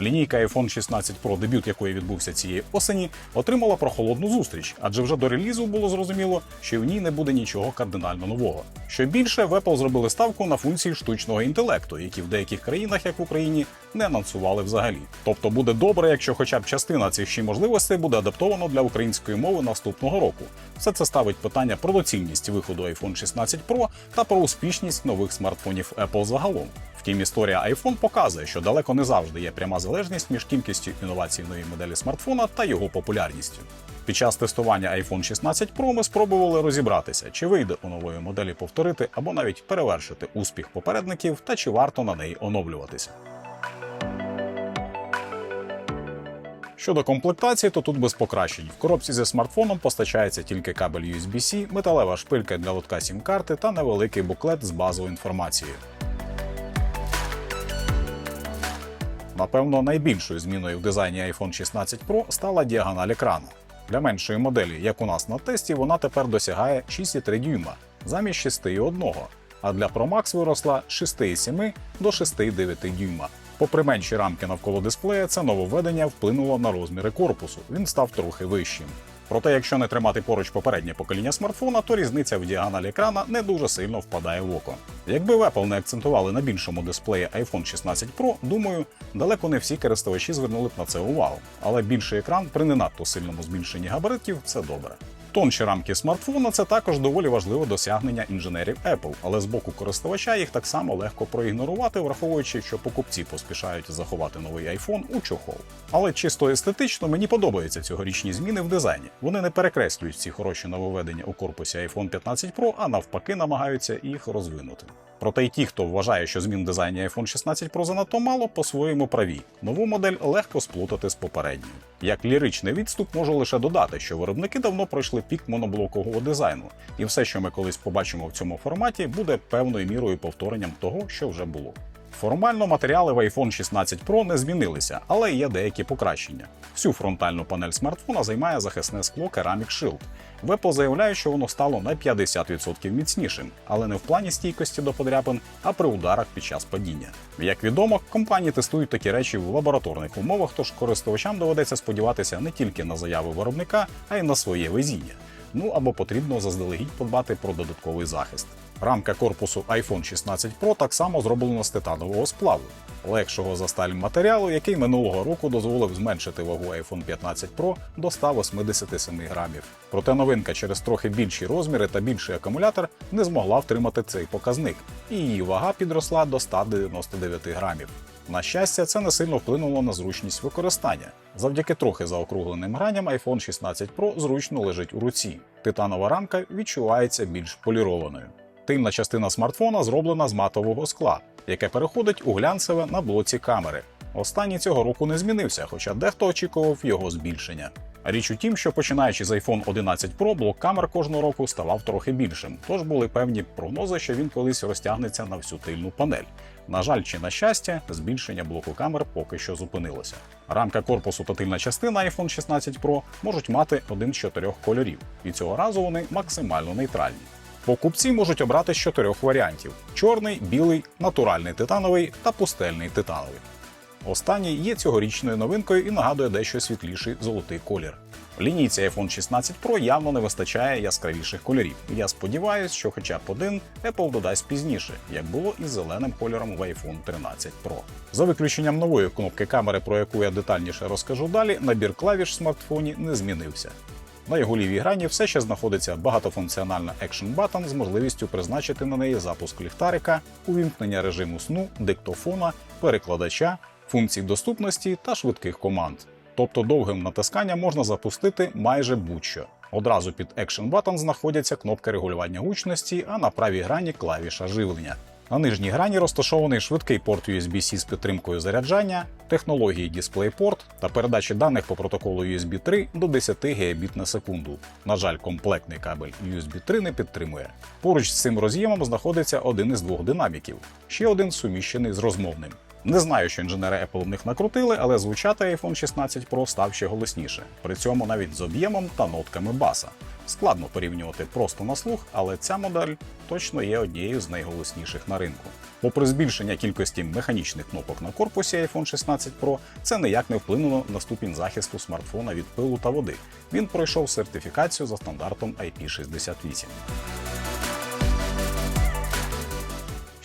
Лінійка iPhone 16 Pro, дебют якої відбувся цієї осені, отримала прохолодну зустріч, адже вже до релізу було зрозуміло, що в ній не буде нічого кардинально нового. Що більше, в Apple зробили ставку на функції штучного інтелекту, які в деяких країнах, як в Україні, не анонсували взагалі. Тобто буде добре, якщо хоча б частина цих ще можливостей буде адаптовано для української мови наступного року. Все це ставить питання про доцільність виходу iPhone 16 Pro та про успішність нових смартфонів Apple загалом. Втім, історія iPhone показує, що далеко не завжди є пряма залежність між кількістю інновацій в новій моделі смартфона та його популярністю. Під час тестування iPhone 16 Pro ми спробували розібратися, чи вийде у нової моделі повторити або навіть перевершити успіх попередників та чи варто на неї оновлюватися. Щодо комплектації, то тут без покращень. В коробці зі смартфоном постачається тільки кабель USB-C, металева шпилька для лотка сім-карти та невеликий буклет з базовою інформацією. Напевно, найбільшою зміною в дизайні iPhone 16 Pro стала діагональ екрану. Для меншої моделі, як у нас на тесті, вона тепер досягає 6,3 дюйма замість 6,1, а для Pro Max виросла з 6,7 до 6,9 дюйма. Попри менші рамки навколо дисплея, це нововведення вплинуло на розміри корпусу. Він став трохи вищим. Проте, якщо не тримати поруч попереднє покоління смартфона, то різниця в діагоналі екрана не дуже сильно впадає в око. Якби в Apple не акцентували на більшому дисплеї iPhone 16 Pro, думаю, далеко не всі користувачі звернули б на це увагу. Але більший екран при не надто сильному збільшенні габаритів це добре. Тонші рамки смартфона це також доволі важливе досягнення інженерів Apple, але з боку користувача їх так само легко проігнорувати, враховуючи, що покупці поспішають заховати новий iPhone у чохол. Але чисто естетично мені подобаються цьогорічні зміни в дизайні. Вони не перекреслюють ці хороші нововведення у корпусі iPhone 15 Pro, а навпаки намагаються їх розвинути. Проте й ті, хто вважає, що змін в дизайні iPhone 16 Pro занадто мало, по-своєму праві. Нову модель легко сплутати з попередньою. Як ліричний відступ можу лише додати, що виробники давно пройшли пік моноблокового дизайну, і все, що ми колись побачимо в цьому форматі, буде певною мірою повторенням того, що вже було. Формально матеріали в iPhone 16 Pro не змінилися, але є деякі покращення. Всю фронтальну панель смартфона займає захисне скло Ceramic Shield. В Apple заявляє, що воно стало на 50% міцнішим, але не в плані стійкості до подряпин, а при ударах під час падіння. Як відомо, компанії тестують такі речі в лабораторних умовах, тож користувачам доведеться сподіватися не тільки на заяви виробника, а й на своє везіння. Ну або потрібно заздалегідь подбати про додатковий захист. Рамка корпусу iPhone 16 Pro так само зроблена з титанового сплаву, легшого за сталь матеріалу, який минулого року дозволив зменшити вагу iPhone 15 Pro до 187 грамів. Проте новинка через трохи більші розміри та більший акумулятор не змогла втримати цей показник, і її вага підросла до 199 грамів. На щастя, це не сильно вплинуло на зручність використання. Завдяки трохи заокругленим граням iPhone 16 Pro зручно лежить у руці. Титанова рамка відчувається більш полірованою. Тильна частина смартфона зроблена з матового скла, яке переходить у глянцеве на блоці камери. Останній цього року не змінився, хоча дехто очікував його збільшення. Річ у тім, що починаючи з iPhone 11 Pro, блок камер кожного року ставав трохи більшим, тож були певні прогнози, що він колись розтягнеться на всю тильну панель. На жаль, чи на щастя, збільшення блоку камер поки що зупинилося. Рамка корпусу та тильна частина iPhone 16 Pro можуть мати один з чотирьох кольорів, і цього разу вони максимально нейтральні. Покупці можуть обрати з чотирьох варіантів: чорний, білий, натуральний титановий та пустельний титановий. Останній є цьогорічною новинкою і нагадує дещо світліший золотий колір. Лінійці iPhone 16 Pro явно не вистачає яскравіших кольорів. Я сподіваюся, що хоча б один Apple додасть пізніше, як було із зеленим кольором в iPhone 13 Pro. За виключенням нової кнопки камери, про яку я детальніше розкажу далі, набір клавіш в смартфоні не змінився. На його лівій грані все ще знаходиться багатофункціональна Action Button з можливістю призначити на неї запуск ліхтарика, увімкнення режиму сну, диктофона, перекладача, функцій доступності та швидких команд. Тобто довгим натисканням можна запустити майже будь-що. Одразу під Action Button знаходяться кнопки регулювання гучності, а на правій грані клавіша живлення. На нижній грані розташований швидкий порт USB-C з підтримкою заряджання, технології DisplayPort та передачі даних по протоколу USB 3 до 10 Гбіт на секунду. На жаль, комплектний кабель USB 3 не підтримує. Поруч з цим роз'ємом знаходиться один із двох динаміків, ще один суміщений з розмовним. Не знаю, що інженери Apple в них накрутили, але звучати iPhone 16 Pro став ще голосніше, при цьому навіть з об'ємом та нотками баса. Складно порівнювати просто на слух, але ця модель точно є однією з найголосніших на ринку. Попри збільшення кількості механічних кнопок на корпусі iPhone 16 Pro, це ніяк не вплинуло на ступінь захисту смартфона від пилу та води. Він пройшов сертифікацію за стандартом IP68.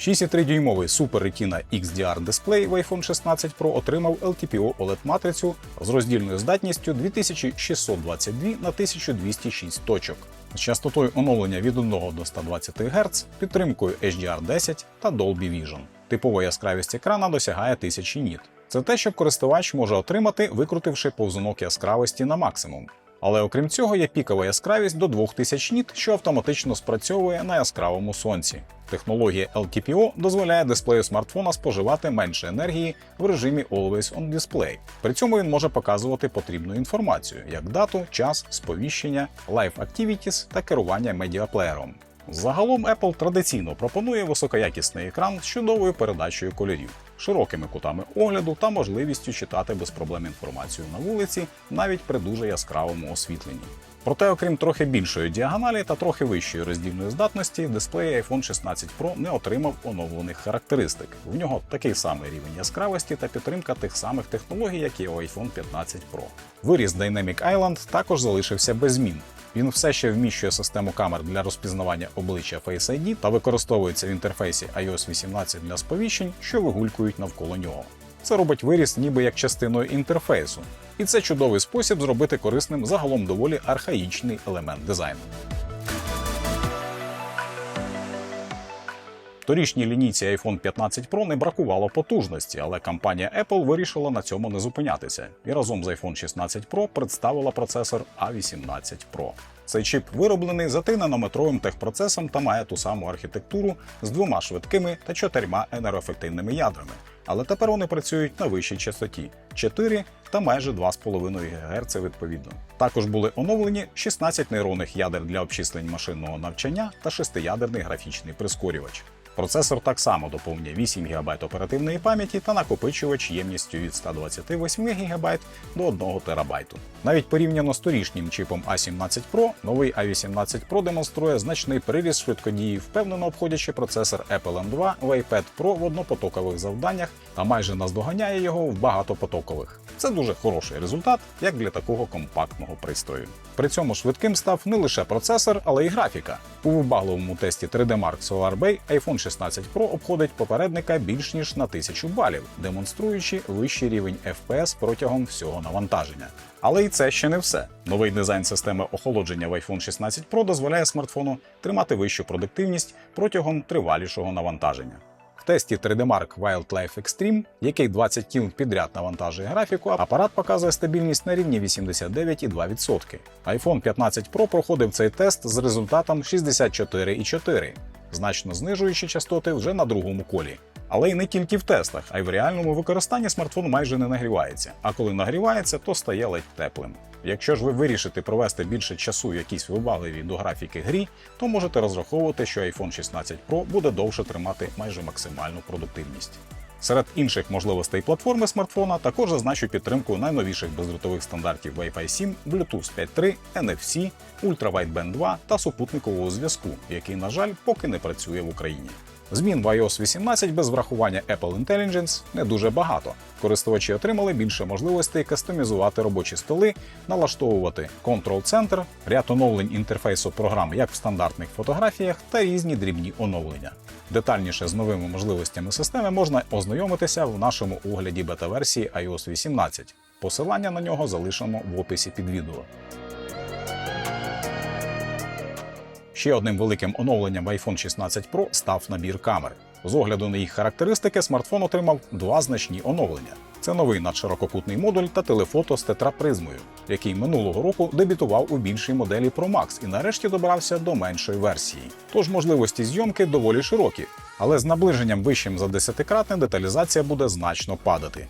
6,3-дюймовий Super Retina XDR дисплей в iPhone 16 Pro отримав LTPO OLED-матрицю з роздільною здатністю 2622 на 1206 точок, з частотою оновлення від 1 до 120 Гц, підтримкою HDR10 та Dolby Vision. Типова яскравість екрана досягає 1000 ніт. Це те, що користувач може отримати, викрутивши повзунок яскравості на максимум. Але окрім цього є пікова яскравість до 2000 ніт, що автоматично спрацьовує на яскравому сонці. Технологія LTPO дозволяє дисплею смартфона споживати менше енергії в режимі Always on Display. При цьому він може показувати потрібну інформацію, як дату, час, сповіщення, Live Activities та керування медіаплеєром. Загалом Apple традиційно пропонує високоякісний екран з чудовою передачею кольорів, широкими кутами огляду та можливістю читати без проблем інформацію на вулиці, навіть при дуже яскравому освітленні. Проте, окрім трохи більшої діагоналі та трохи вищої роздільної здатності, дисплей iPhone 16 Pro не отримав оновлених характеристик. В нього такий самий рівень яскравості та підтримка тих самих технологій, як і у iPhone 15 Pro. Виріс Dynamic Island також залишився без змін. Він все ще вміщує систему камер для розпізнавання обличчя Face ID та використовується в інтерфейсі iOS 18 для сповіщень, що вигулькують навколо нього. Це робить виріс ніби як частиною інтерфейсу, і це чудовий спосіб зробити корисним загалом доволі архаїчний елемент дизайну. Торішній лінійці iPhone 15 Pro не бракувало потужності, але компанія Apple вирішила на цьому не зупинятися і разом з iPhone 16 Pro представила процесор A18 Pro. Цей чіп вироблений за 3-нанометровим техпроцесом та має ту саму архітектуру з двома швидкими та чотирма енергоефективними ядрами. Але тепер вони працюють на вищій частоті 4 та майже 2,5 ГГц відповідно. Також були оновлені 16 нейронних ядер для обчислень машинного навчання та шестиядерний графічний прискорювач. Процесор так само доповнює 8 ГБ оперативної пам'яті та накопичувач ємністю від 128 ГБ до 1 ТБ. Навіть порівняно з торішнім чипом A17 Pro, новий A18 Pro демонструє значний приріст швидкодії, впевнено обходячи процесор Apple M2 в iPad Pro в однопотокових завданнях та майже наздоганяє його в багатопотокових. Це дуже хороший результат, як для такого компактного пристрою. При цьому швидким став не лише процесор, але й графіка. У вибагливому тесті 3D Mark Solar Bay iPhone 16 Pro обходить попередника більш ніж на 1000 балів, демонструючи вищий рівень FPS протягом всього навантаження. Але і це ще не все. Новий дизайн системи охолодження в iPhone 16 Pro дозволяє смартфону тримати вищу продуктивність протягом тривалішого навантаження. В тесті 3D Mark Wildlife Extreme, який 20 кіл підряд навантажує графіку, апарат показує стабільність на рівні 89,2%. iPhone 15 Pro проходив цей тест з результатом 64,4, значно знижуючи частоти вже на другому колі. Але й не тільки в тестах, а й в реальному використанні смартфон майже не нагрівається. А коли нагрівається, то стає ледь теплим. Якщо ж ви вирішите провести більше часу в якійсь вибагливій до графіки грі, то можете розраховувати, що iPhone 16 Pro буде довше тримати майже максимальну продуктивність. Серед інших можливостей платформи смартфона також зазначу підтримку найновіших бездротових стандартів Wi-Fi 7, Bluetooth 5.3, NFC, Ultra-Wideband 2 та супутникового зв'язку, який, на жаль, поки не працює в Україні. Змін в iOS 18 без врахування Apple Intelligence не дуже багато. Користувачі отримали більше можливостей кастомізувати робочі столи, налаштовувати контрол-центр, ряд оновлень інтерфейсу програм як в стандартних фотографіях та різні дрібні оновлення. Детальніше з новими можливостями системи можна ознайомитися в нашому огляді бета-версії iOS 18. Посилання на нього залишимо в описі під відео. Ще одним великим оновленням iPhone 16 Pro став набір камер. З огляду на їх характеристики, смартфон отримав два значні оновлення. Це новий надширококутний модуль та телефото з тетрапризмою, який минулого року дебютував у більшій моделі Pro Max і нарешті добрався до меншої версії. Тож можливості зйомки доволі широкі, але з наближенням вищим за 10-кратне деталізація буде значно падати.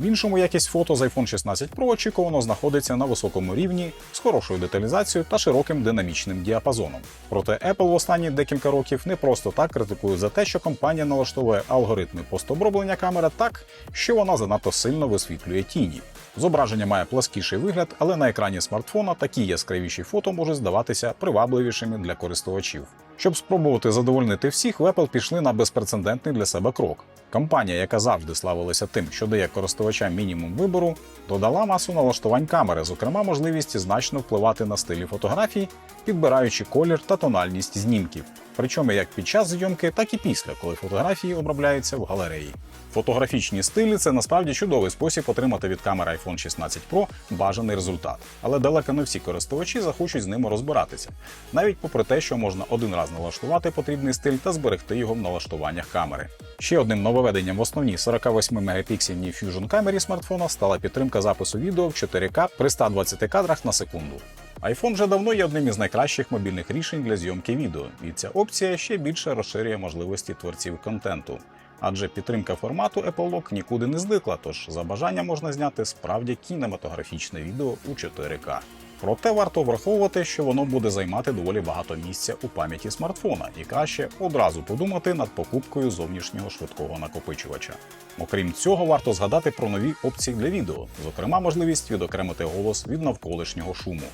В іншому якість фото з iPhone 16 Pro очікувано знаходиться на високому рівні з хорошою деталізацією та широким динамічним діапазоном. Проте Apple в останні декілька років не просто так критикує за те, що компанія налаштовує алгоритми постоброблення камери так, що вона занадто сильно висвітлює тіні. Зображення має пласкіший вигляд, але на екрані смартфона такі яскравіші фото можуть здаватися привабливішими для користувачів. Щоб спробувати задовольнити всіх, в Apple пішли на безпрецедентний для себе крок. Компанія, яка завжди славилася тим, що дає користувачам мінімум вибору, додала масу налаштувань камери, зокрема можливість значно впливати на стилі фотографій, підбираючи колір та тональність знімків. Причому як під час зйомки, так і після, коли фотографії обробляються в галереї. Фотографічні стилі це насправді чудовий спосіб отримати від камери iPhone 16 Pro бажаний результат, але далеко не всі користувачі захочуть з ними розбиратися, навіть попри те, що можна один раз налаштувати потрібний стиль та зберегти його в налаштуваннях камери. Ще одним нововведенням в основній 48 мегапіксельній Fusion камері смартфона стала підтримка запису відео в 4К при 120 кадрах на секунду. iPhone вже давно є одним із найкращих мобільних рішень для зйомки відео, і ця опція ще більше розширює можливості творців контенту. Адже підтримка формату Apple Lock нікуди не зникла, тож за бажання можна зняти справді кінематографічне відео у 4К. Проте варто враховувати, що воно буде займати доволі багато місця у пам'яті смартфона, і краще одразу подумати над покупкою зовнішнього швидкого накопичувача. Окрім цього, варто згадати про нові опції для відео, зокрема можливість відокремити голос від навколишнього шуму.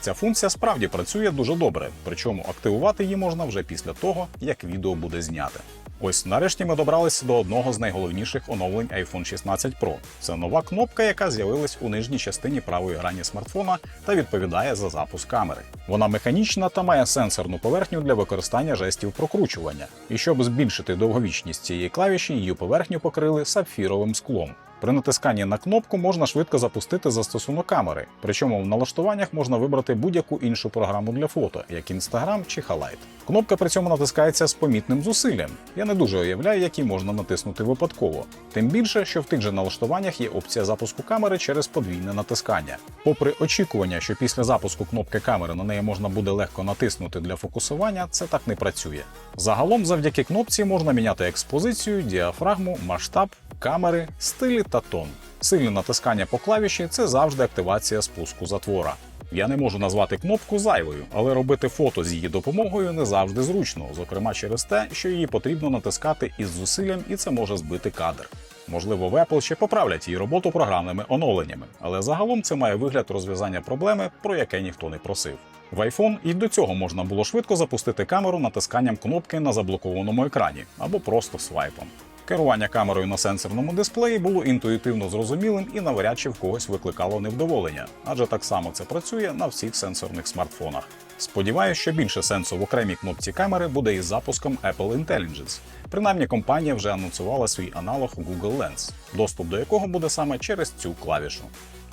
Ця функція справді працює дуже добре, причому активувати її можна вже після того, як відео буде зняте. Ось нарешті ми добралися до одного з найголовніших оновлень iPhone 16 Pro. Це нова кнопка, яка з'явилась у нижній частині правої грані смартфона та відповідає за запуск камери. Вона механічна та має сенсорну поверхню для використання жестів прокручування. І щоб збільшити довговічність цієї клавіші, її поверхню покрили сапфіровим склом. При натисканні на кнопку можна швидко запустити застосунок камери, причому в налаштуваннях можна вибрати будь-яку іншу програму для фото, як Instagram чи Halite. Кнопка при цьому натискається з помітним зусиллям. Я не дуже уявляю, які можна натиснути випадково. Тим більше, що в тих же налаштуваннях є опція запуску камери через подвійне натискання. Попри очікування, що після запуску кнопки камери на неї можна буде легко натиснути для фокусування, це так не працює. Загалом, завдяки кнопці можна міняти експозицію, діафрагму, масштаб, камери, стилі та тон. Сильне натискання по клавіші це завжди активація спуску затвора. Я не можу назвати кнопку зайвою, але робити фото з її допомогою не завжди зручно, зокрема через те, що її потрібно натискати із зусиллям, і це може збити кадр. Можливо, в Apple ще поправлять її роботу програмними оновленнями, але загалом це має вигляд розв'язання проблеми, про яке ніхто не просив. В iPhone і до цього можна було швидко запустити камеру натисканням кнопки на заблокованому екрані або просто свайпом. Керування камерою на сенсорному дисплеї було інтуїтивно зрозумілим і навряд чи в когось викликало невдоволення, адже так само це працює на всіх сенсорних смартфонах. Сподіваюсь, що більше сенсу в окремій кнопці камери буде із запуском Apple Intelligence. Принаймні, компанія вже анонсувала свій аналог Google Lens, доступ до якого буде саме через цю клавішу.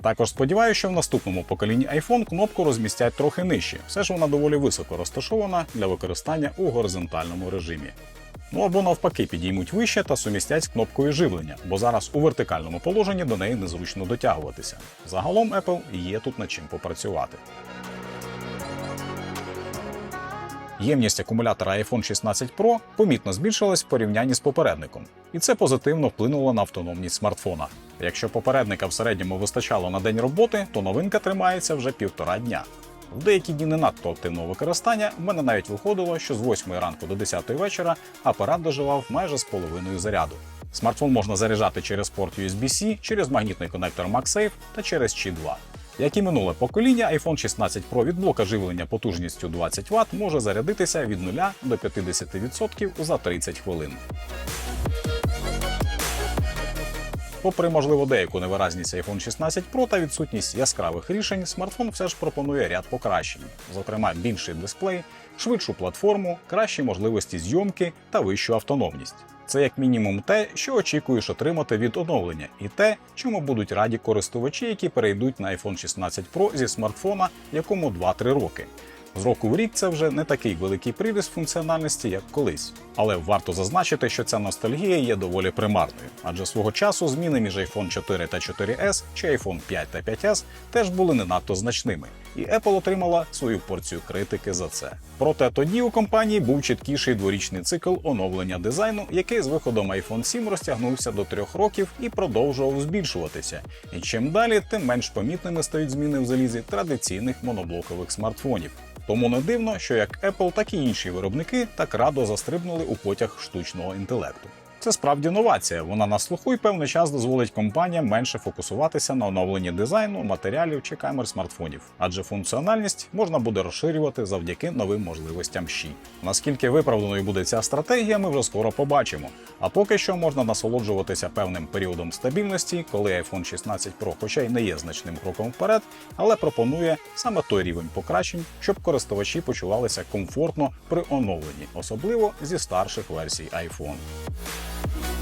Також сподіваюся, що в наступному поколінні iPhone кнопку розмістять трохи нижче, все ж вона доволі високо розташована для використання у горизонтальному режимі. Ну або навпаки підіймуть вище та сумістять з кнопкою живлення, бо зараз у вертикальному положенні до неї незручно дотягуватися. Загалом Apple є тут над чим попрацювати. Ємність акумулятора iPhone 16 Pro помітно збільшилась в порівнянні з попередником, і це позитивно вплинуло на автономність смартфона. Якщо попередника в середньому вистачало на день роботи, то новинка тримається вже півтора дня. В деякі дні не надто активного використання в мене навіть виходило, що з 8 ранку до 10 вечора апарат доживав майже з половиною заряду. Смартфон можна заряджати через порт USB-C, через магнітний конектор MagSafe та через Qi 2. Як і минуле покоління, iPhone 16 Pro від блока живлення потужністю 20 Вт може зарядитися від 0 до 50% за 30 хвилин. Попри можливо деяку невиразність iPhone 16 Pro та відсутність яскравих рішень, смартфон все ж пропонує ряд покращень, зокрема більший дисплей, швидшу платформу, кращі можливості зйомки та вищу автономність. Це як мінімум те, що очікуєш отримати від оновлення, і те, чому будуть раді користувачі, які перейдуть на iPhone 16 Pro зі смартфона, якому 2-3 роки. З року в рік це вже не такий великий приріст функціональності, як колись. Але варто зазначити, що ця ностальгія є доволі примарною, адже свого часу зміни між iPhone 4 та 4S чи iPhone 5 та 5S теж були не надто значними, і Apple отримала свою порцію критики за це. Проте тоді у компанії був чіткіший дворічний цикл оновлення дизайну, який з виходом iPhone 7 розтягнувся до трьох років і продовжував збільшуватися. І чим далі, тим менш помітними стають зміни в залізі традиційних моноблокових смартфонів. Тому не дивно, що як Apple, так і інші виробники так радо застрибнули у потяг штучного інтелекту. Це справді новація. Вона на слуху і певний час дозволить компаніям менше фокусуватися на оновленні дизайну, матеріалів чи камер смартфонів, адже функціональність можна буде розширювати завдяки новим можливостям щі. Наскільки виправданою буде ця стратегія, ми вже скоро побачимо. А поки що можна насолоджуватися певним періодом стабільності, коли iPhone 16 Pro, хоча й не є значним кроком вперед, але пропонує саме той рівень покращень, щоб користувачі почувалися комфортно при оновленні, особливо зі старших версій iPhone. Bye.